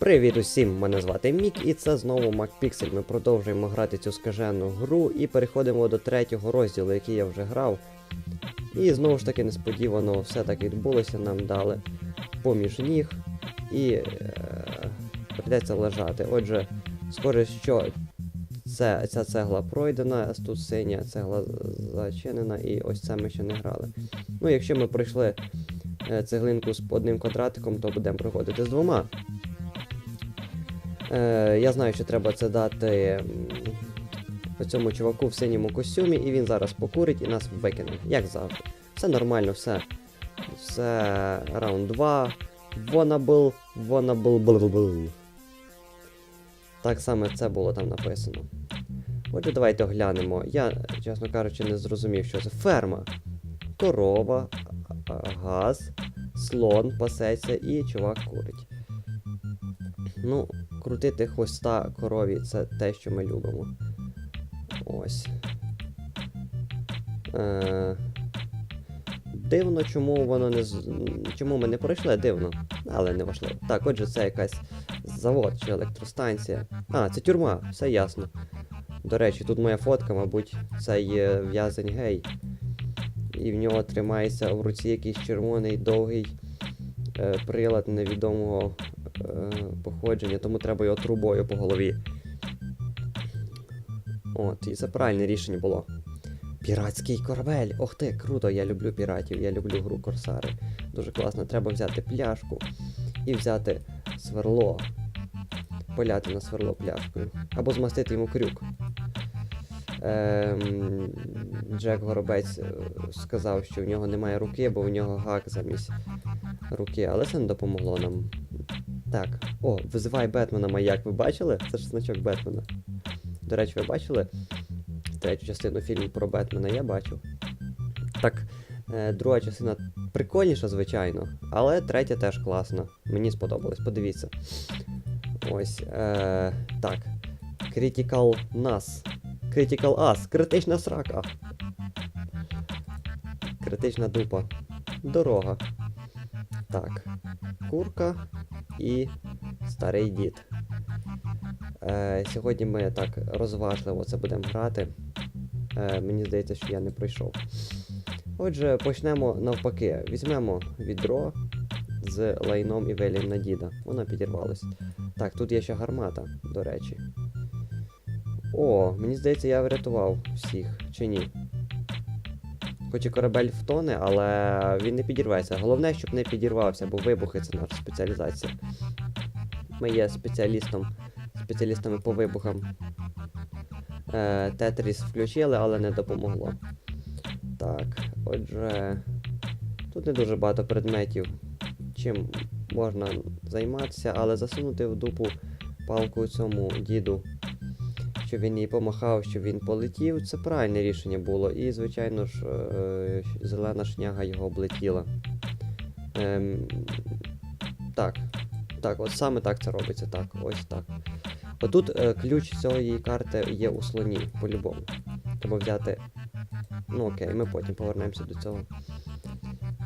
Привіт усім! Мене звати Мік, і це знову MacPixel. Ми продовжуємо грати цю скажену гру і переходимо до третього розділу, який я вже грав. І знову ж таки несподівано все так відбулося, нам дали поміж ніг і е, прийдеться лежати. Отже, схоже, що це, ця цегла пройдена, тут синя цегла зачинена, і ось це ми ще не грали. Ну, якщо ми пройшли е, цеглинку з одним квадратиком, то будемо проходити з двома. Е, я знаю, що треба це дати цьому чуваку в синьому костюмі, і він зараз покурить і нас викине, як завжди. Все нормально, все. Все раунд 2. Вонабл, вонабл, бл Так саме це було там написано. Отже, давайте оглянемо. Я, чесно кажучи, не зрозумів, що це ферма. Корова, газ, слон пасеться і чувак курить. Ну, крутити хвоста корові це те, що ми любимо. Ось. Е... Дивно, чому воно не чому ми не пройшли, дивно, але не важливо. Так, отже, це якась завод чи електростанція. А, це тюрма, все ясно. До речі, тут моя фотка, мабуть, це є в'язень гей. І в нього тримається в руці якийсь червоний довгий е, прилад невідомого походження, тому треба його трубою по голові. От, і це правильне рішення було. Піратський корабель! Ох ти, круто, я люблю піратів, я люблю гру Корсари. Дуже класно. Треба взяти пляшку і взяти сверло. Поляти на сверло пляшкою. Або змастити йому крюк. Ем, Джек Горобець е, сказав, що в нього немає руки, бо в нього гак замість руки, але це не допомогло нам. Так. О, визивай Бетмена маяк. Ви бачили? Це ж значок Бетмена. До речі, ви бачили третю частину фільму про Бетмена? Я бачив. Так, е, друга частина прикольніша, звичайно, але третя теж класна. Мені сподобалось, подивіться. Ось. Е, так. Critical NAS. Critical AS. Критична срака. Критична дупа. Дорога. Так. Курка і старий дід. Е, сьогодні ми так розважливо це будемо грати. Е, мені здається, що я не пройшов. Отже, почнемо навпаки. Візьмемо відро з лайном і велім на діда. Воно підірвалось. Так, тут є ще гармата, до речі. О, мені здається, я врятував всіх, чи ні? Хоч і корабель втоне, але він не підірветься. Головне, щоб не підірвався, бо вибухи це наша спеціалізація. Ми є спеціалістом, спеціалістами по вибухам. Е, Тетріс включили, але не допомогло. Так, отже. Тут не дуже багато предметів, чим можна займатися, але засунути в дупу палку цьому діду, щоб він їй помахав, щоб він полетів, це правильне рішення було. І, звичайно ж, е, зелена шняга його облетіла. Ем, так, так, от саме так це робиться, так, ось так. Отут е, ключ цієї карти є у слоні, по-любому. Треба взяти. Ну окей, ми потім повернемося до цього.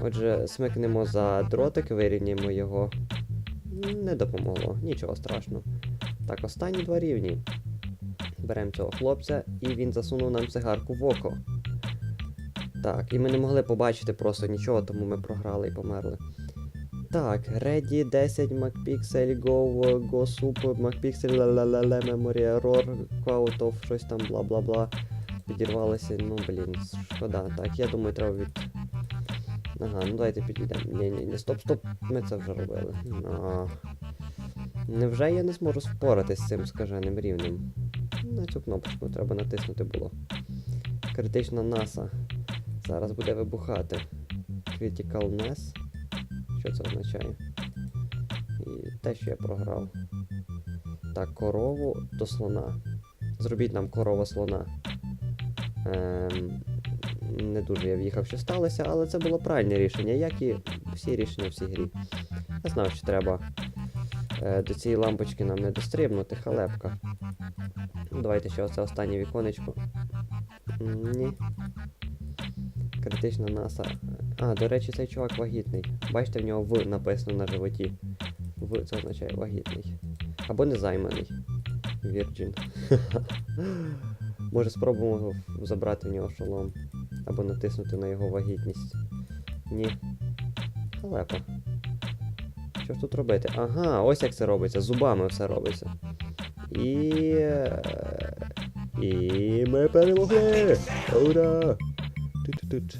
Отже, смикнемо за дротик, вирівняємо його. Не допомогло, нічого страшного. Так, останні два рівні. Беремо цього хлопця, і він засунув нам цигарку в око. Так, і ми не могли побачити просто нічого, тому ми програли і померли. Так, Ready 10 MacPixel, Go, Go Soup, MacPixel, ла-ла-ла-ла, Memory Error, Quote of щось там, бла-бла-бла. Підірвалося, ну блін, шкода. Так, я думаю, треба від. Ага, ну давайте підійдемо. Ні, ні, ні, стоп, стоп, ми це вже робили. А. Невже я не зможу впоратись з цим скаженим рівнем? На цю кнопочку треба натиснути було. Критична NASA. Зараз буде вибухати. Critical NAS. Що це означає? І те, що я програв. Так, корову до слона. Зробіть нам корова слона. Ем, не дуже я в'їхав, що сталося, але це було правильне рішення, як і всі рішення в цій грі. Я знав, що треба е, до цієї лампочки нам не дострибнути, халепка. Ну, Давайте ще оце останнє віконечко. Ні. Критична наса. А, до речі, цей чувак вагітний. Бачите, в нього В написано на животі. В це означає вагітний. Або незайманий. Virgin. Може спробуємо забрати в нього шолом. Або натиснути на його вагітність. Ні. Халепа. Що ж тут робити? Ага, ось як це робиться. Зубами все робиться. І. е, І ми перемогли! Ура! Тут-тут.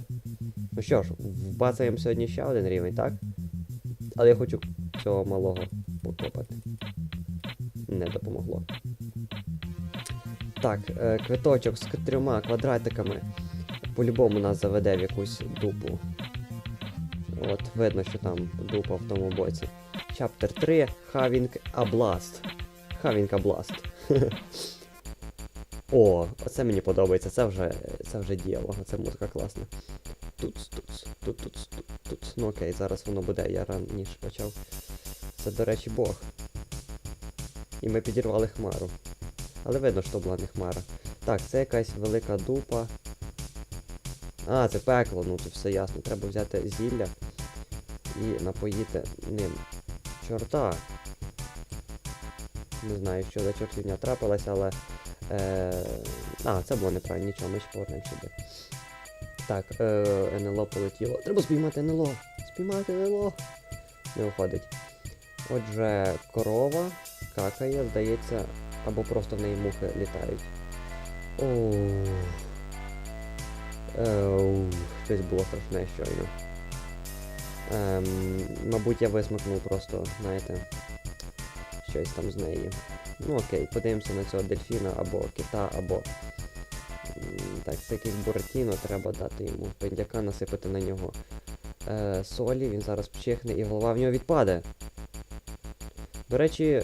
Ну що ж, вбацаємо сьогодні ще один рівень, так? Але я хочу цього малого покопати. Не допомогло. Так, е, квиточок з трьома квадратиками по-любому нас заведе в якусь дупу. От, видно, що там дупа в тому боці. Чаптер 3 Having a Blast. A Blast. О, оце мені подобається, це вже, це вже дієво, це музика класна. Тут, тут, тут, тут, тут, тут. Ну окей, зараз воно буде, я раніше почав. Це, до речі, Бог. І ми підірвали хмару. Але видно, що була не хмара. Так, це якась велика дупа. А, це пекло, ну тут все ясно. Треба взяти зілля і напоїти ним. Чорта. Не знаю, що за чортівня трапилася, але. Е... А, це було неправильно, нічого, ми ще повернемо сюди. Так, е... НЛО полетіло. Треба спіймати НЛО! Спіймати НЛО! Не виходить. Отже, корова какає, здається, або просто в неї мухи літають. Оу. Еу, щось було страшне щойно. Ем, мабуть, я висмикнув просто, знаєте, щось там з неї. Ну окей, подивимося на цього дельфіна або кита, або. Так, це якийсь буратіно, треба дати йому пендяка, насипати на нього е, солі, він зараз пчихне і голова в нього відпаде. До речі,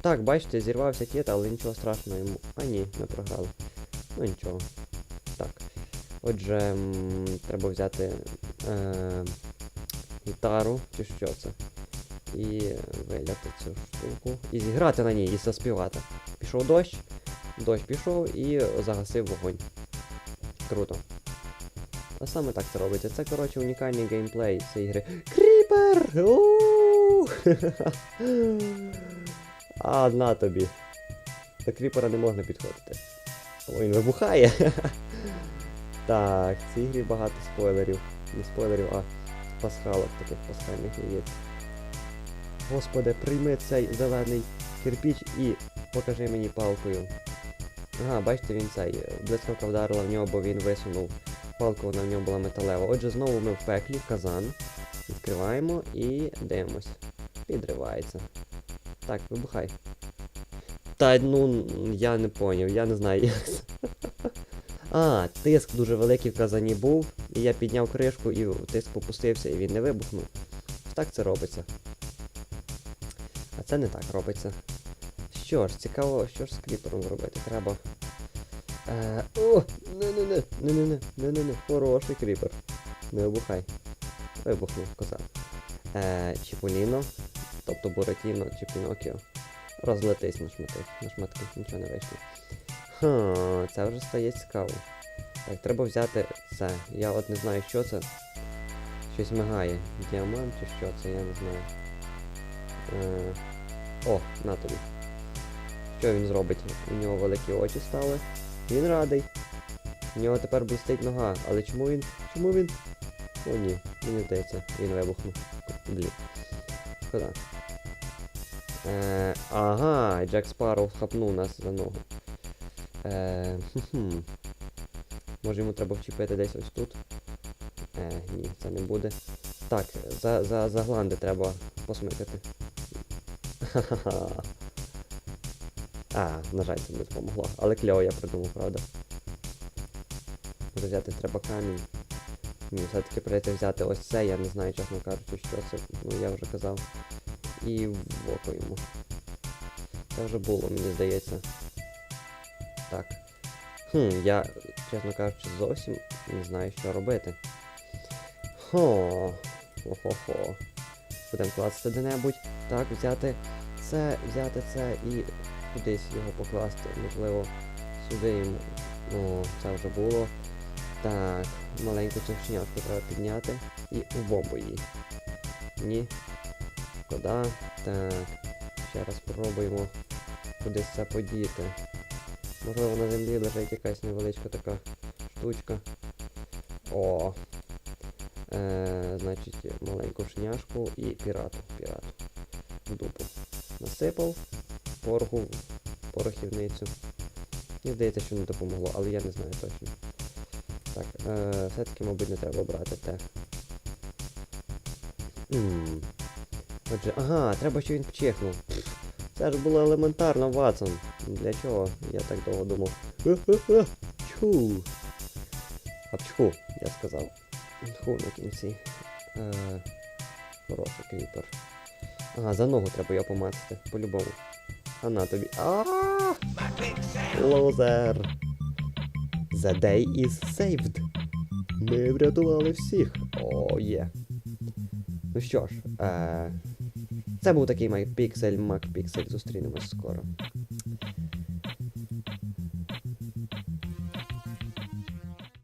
так, бачите, зірвався кіт, але нічого страшного йому. А ні, ми програли. Ну нічого. Так. Отже, м, треба взяти е, гітару, чи що це. І виляти цю штуку. І зіграти на ній, і заспівати. Пішов дощ, дощ пішов і загасив вогонь. Круто. А саме так це робиться. Це, коротше, унікальний геймплей цієї гри. Кріпер! А, на тобі. До кріпера не можна підходити. О, він вибухає. Так, в цій грі багато спойлерів. Не спойлерів, а пасхалок таких пасхальних яєць. Господи, прийми цей зелений кирпіч і покажи мені палкою. Ага, бачите, він цей. Блискавка вдарила в нього, бо він висунув палку, вона в нього була металева. Отже, знову ми в пеклі, казан. Відкриваємо і дивимось. Підривається. Так, вибухай. Та ну, я не поняв, я не знаю як це. А, тиск дуже великий в казані був, і я підняв кришку і тиск попустився, і він не вибухнув. Так це робиться. Це не так робиться. Що ж, цікаво, що ж з кріпером зробити. Треба. Е, о! Не-не-не, не-не-не, не-не-не, хороший кріпер. Не вибухай. Вибухнув коза. Е, Чіполіно, тобто Буратіно чи Пінокіо. Розлетись на шматки, на шматки, нічого не вийшло. Ха, це вже стає цікаво. Так, треба взяти це. Я от не знаю, що це. Щось мигає. Діамант чи що це, я не знаю. Е, о, на тобі. Що він зробить? У нього великі очі стали. Він радий. У нього тепер блистить нога. Але чому він. Чому він. О ні, мені здається, він вибухнув. Блін. Куди? Е, ага, Джек Спарроу хапнув нас за ногу. Е. Може йому треба вчепити десь ось тут. Е, ні, це не буде. Так, за, за, за гланди треба посмикати. Ха-ха-ха. А, на жаль, це не допомогло. Але кльово я придумав, правда. Взяти треба камінь. Ні, все-таки прийти взяти ось це, я не знаю, чесно кажучи, що це. Ну я вже казав. І в око йому. Це вже було, мені здається. Так. Хм, я, чесно кажучи, зовсім не знаю, що робити. Хо. Хо-хо-хо. Будемо класти де-небудь. Так, взяти це, взяти це і кудись його покласти. Можливо, сюди йому. О, це вже було. Так, маленьку цю шнятку треба підняти і у бомбу її. Ні. Шкода. Так. Ще раз спробуємо кудись це подіти. Можливо, на землі лежить якась невеличка така штучка. О. Е, значить, маленьку шняшку і пірату. Пірату. В дупу. Насипав пороху порохівницю. Мені здається, що не допомогло, але я не знаю точно. Так, е, все-таки, мабуть, не треба брати те. М. Отже, ага, треба, щоб він вчихнув. Це ж було елементарно, Ватсон. Для чого? Я так довго думав. Ха-ха-ха. Чху. А пчху, я сказав. Тху на кінці. Е, хороший кріпер. Ага, за ногу треба його помацати, по-любому. А на тобі. А! Лозер. The day is saved. Ми врятували всіх. О, є. Ну що ж, е, це був такий MyPixel, MacPixel. Зустрінемось скоро.